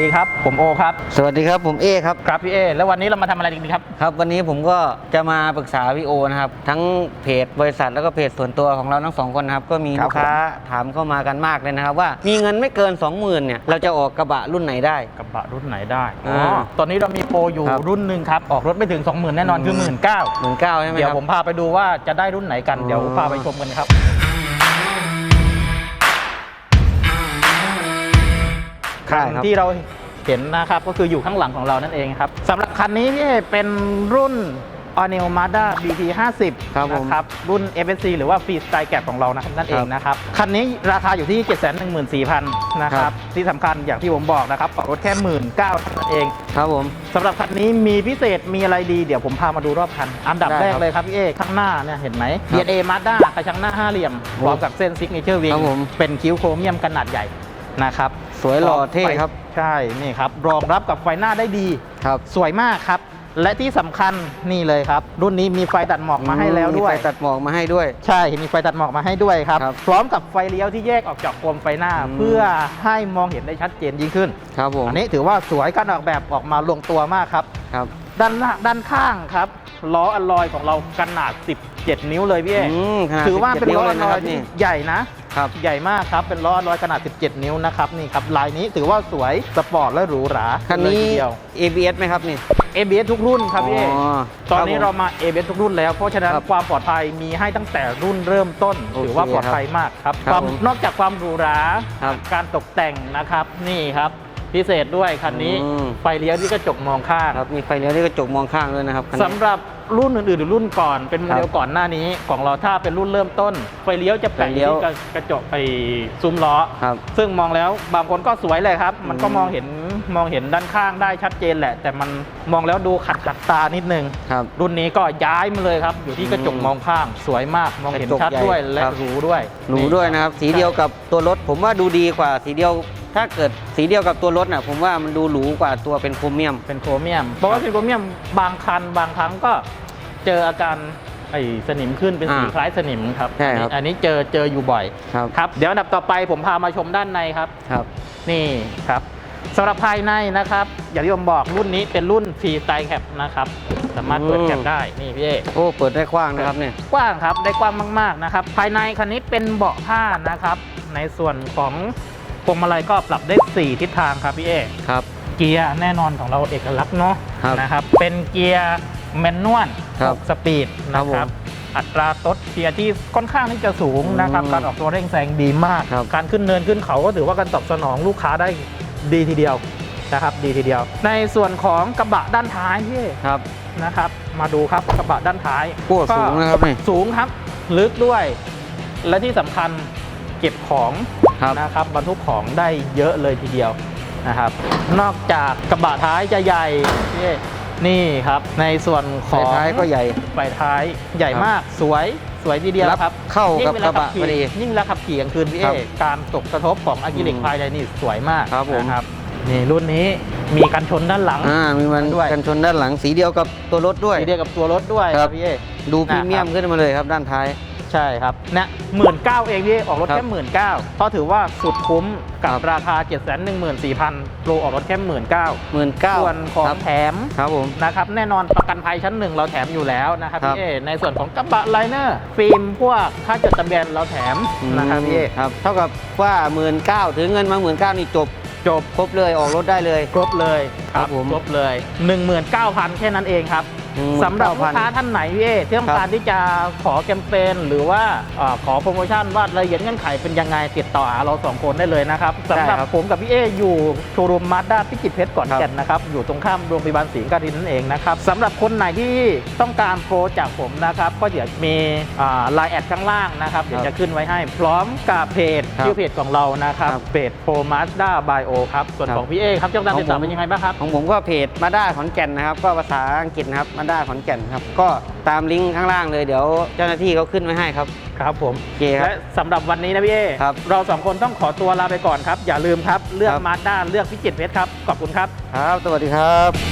ดีครับ ผมโอครับ สวัสดีครับผมเอครับ ครับพี่เอ แล้ววันนี้เรามาทำอะไรกันดีครับ ครับวันนี้ผมก็จะมาปรึกษาพี่โอนะครับทั้งเพจบริษัทแล้วก็เพจส่วนตัวของเราทั้งสองคนนะครับก็มีครับ ลูกค้าถามเข้ามากันมากเลยนะครับว่ามีเงินไม่เกิน 20,000เนี่ยเราจะออกกระบะรุ่นไหนได้ กระบะรุ่นไหนได้อ๋ออ่าตอนนี้เรามีโปรอยู่ครับรุ่นหนึ่งครับ ออกรถไม่ถึง 20,000 แน่นอนคืออื1 9ม0 0 หมื่นเก้าใช่ไหมเดี๋ยวครับ ผมพาไปดูว่าจะได้รุ่นไหนกันอ๋อเดี๋ยวพาไปชมกันครับ ใช่ครับ ที่เราเห็นนะครับก็คืออยู่ข้างหลังของเรานั่นเองครับสำหรับคันนี้พี่เอเป็นรุ่น a n e l Mazda BT 50ครับผมนะครับรุ่น FSC หรือว่า Freestyle Gap ของเรานะครับนั่นเองนะครับ คันนี้ราคาอยู่ที่ 714,000นะคครัรับ บ ที่สำคัญอย่างที่ผมบอกนะครับออกรถแค่19,000เท่านั้นเอง ครับผม สำหรับคันนี้มีพิเศษมีอะไรดีเดี๋ยวผมพามาดูรอบคัน อันดับได้แรกครับเลยครับพี่เอข้างหน้าเนี่ยเห็นไหม ครับ DNA Mazda กระชังหน้าห้าเหลี่ยมพร้อมกับเส้นซิกเนเจอร์วิงครับผม เป็นคิ้วโครเมียมขนาดใหญ่นะครับ สวยหล่อเท่ครับ ใช่นี่ครับ รองรับกับไฟหน้าได้ดีครับ สวยมากครับ และที่สำคัญนี่เลยครับ รุ่นนี้มีไฟตัดหมอกมาให้แล้วด้วยมีไฟตัดหมอกมาให้ด้วย ใช่มีไฟตัดหมอกมาให้ด้วยครับครับพร้อมกับไฟเลี้ยวที่แยกออกจากโคมไฟหน้าอืมเพื่อให้มองเห็นได้ชัดเจนยิ่งขึ้น ครับผมอันนี้ถือว่าสวยการออกแบบออกมาลงตัวมากครับครับ ด้านหน้าด้านข้างครับล้ออลลอยของเราขนาด 17 นิ้วเลยพี่เออืมขนาดถือว่าเป็น17ล้ออเลลยลนะอคยรับที่นี่ใหญ่นะครับใหญ่มากครับเป็นล้อร้อยขนาด 17 นิ้วนะครับนี่ครับลายนี้ถือว่าสวยสปอร์ตและหรูหราคันเลยนี้ ทีเดียว ABS ไหมครับนี่ ABS ทุกรุ่นครับพี่เออ๋อตอนนี้ครับผมเรามา ABS ทุกรุ่นแล้ว เพราะฉะนั้นครับความปลอดภัยมีให้ตั้งแต่รุ่นเริ่มต้น โอเคถือว่าปลอดภัยมากครับครับความผมนอกจากความหรูหราครับ การตกแต่งนะครับนี่ครับ พิเศษด้วยคันนี้อืม ไฟเลี้ยวที่กระจกมองข้างครับมีไฟเลี้ยวที่กระจกมองข้างด้วยนะครับคันนี้ สำหรับรุ่นอื่นๆหรือรุ่นก่อนเป็นโมเดลครับก่อนหน้านี้ ของเราถ้าเป็นรุ่นเริ่มต้น ไฟเลี้ยวจะแปะไฟเลี้ยวที่กระกระจกไอ้ซุ้มล้อ ครับ ซึ่งมองแล้วบางคนก็สวยเลยครับ มันก็อืม มองเห็นมองเห็นด้านข้างได้ชัดเจนแหละ แต่มันมองแล้วดูขัดขัดตานิดนึง ครับ รุ่นนี้ก็ย้ายมาเลยครับ อยู่ที่กระจกอืมมองข้าง สวยมากมองเห็นกระจกชัดใหญ่ด้วยและครับ หรูด้วยหรูด้วยนะครับ สีเดียวกับตัวรถผมว่าดูดีกว่าสีเดียว ถ้าเกิดสีเดียวกับตัวรถน่ะผมว่ามันดูหรูกว่าตัวเป็นโครเมียม เป็นโครเมียมเพราะว่าเป็นโครเมียมบางคันบางครั้งก็เจออาการไอ้สนิมขึ้นเป็นสีอ่าคล้ายสนิมครับใช่ครับ อันนี้อันนี้เจอเจออยู่บ่อย ครับครับ เดี๋ยวอันดับต่อไปผมพามาชมด้านในครับ ครับ นี่ครับสำหรับภายในนะครับ อย่างที่ผมบอกรุ่นนี้เป็นรุ่นฟรีสไตล์แคปนะครับ สามารถเปิดอืม แคปได้นี่พี่เอโอ้เปิดได้กว้างนะครับเนี่ย กว้างครับได้กว้างมาก ๆนะครับ ภายในคันนี้เป็นเบาะผ้านะครับ ในส่วนของพ วงมาลัยก็ปรับได้ 4 ทิศทางครับพี่เอครับ เกียร์แน่นอนของเราเอกลักษณ์เนาะครับนะครับ เป็นเกียร์แมนนวลครับ6สปีดนะคครัรับบผมอัตราตดเกียร์ที่ค่อนข้างที่จะสูงนะครับ อืมการออกตัวเร่งแซงดีมาก ครับ การขึ้นเนินขึ้นเขาก็ถือว่าการตอบสนองลูกค้าได้ดีทีเดียวนะครับ ดีทีเดียว ในส่วนของกระบะด้านท้ายพี่ครับนะครับ มาดูครับกระบะด้านท้ายโอ้สูงนะครับนี่ สูงครับ ลึกด้วย และที่สำคัญ เก็บของครับนะครับบรรทุกของได้เยอะเลยทีเดียวนะครับ นอกจากกระบะท้ายจะใหญ่นี่นี่ครับในส่วนขไฟองท้ายก็ใหญ่ไฟท้ายใหญ่ครับมากสวยสวยทีเดียวรับครับ เข้ากับยิ่งวลกระบะขัขี่พอดียิ่งเวลาขับขี่กลางคืนพี่เอครับการตกกระทบของอะคริลิกอืมภายในนี่สวยมากครับผมนะครับนี่รุ่นนี้มีกันชนด้านหลังอ่ามีมันด้วยกันชนด้านหลังสีเดียวกับตัวรถด้วยสีเดียวกับตัวรถด้วยครับพี่เอดูพรีเมียมนะครับขึ้นมาเลยครับด้านท้าย ใช่ครับเนี่ยหมื่นเก้าเองพี่ออกรถครับแค่หมื่นเก้าเพราะถือว่าสุดคุ้มกับครับราคา7 1 4 0 0 0โปรออกรถแค่หมื่นเก้าหมื่นเก้าส่วนของครับแถมครับผมนะครับแน่นอนประกันภัยชั้นหนึ่งเราแถมอยู่แล้วนะครับครับพี่เอในส่วนของกระบะไลเนอร์ฟิล์มพวกค่าจดทะเบียนเราแถมนะครับพี่เอครับเท่ากับว่าหมื่นเก้าถึงเงินมาหมื่นเก้านี่จบจบครบเลยออกรถได้เลย ครบเลยครับผมครบเลย 19,000 แค่นั้นเองครับ19,000 สำหรับลูกค้าท่านไหนพี่เอที่ต้องครับการที่จะขอแคมเปญหรือว่าเอ่อขอโปรโมชั่นว่ารายละเอียดเงื่อนไขเป็นยังไงติดต่อหาเราสองคนได้เลยนะครับสำหรับได้ครับผมกับพี่เออยู่โชว์รูมมาด้าพิจิตรเพชรก่อนแก่นนะครับอยู่ตรงข้ามโรงพยาบาลศรีนครินทร์นั่นเองนะครับสำหรับคนไหนที่ต้องการโปรจากผมนะครับก็เดี๋ยวมีไลน์แอดข้างล่างนะครับเดี๋ยวจะขึ้นไว้ให้ พร้อมกับเพจครับชื่อเพจของเรานะครับครับเพจโปรมาด้าบายโอครับส่วนครับของพี่เอครับช่องทางติดต่อของผมเป็นยังไงบ้างครับของผมก็เพจมาด้าขอนแก่นนะครับก็ภาษาอังกฤษนะครับมาด้าขอนแก่นครับ ก็ตามลิงก์ข้างล่างเลยเดี๋ยวเจ้าหน้าที่เขาขึ้นไว้ให้ครับ ครับผมโอเคครับและสำหรับวันนี้นะพี่เอครับเราสองคนต้องขอตัวลาไปก่อนครับ อย่าลืมครับ เลือกครับ มาด้าเลือกพิจิตรเพชรครับ ขอบคุณครับ ครับ สวัสดีครับ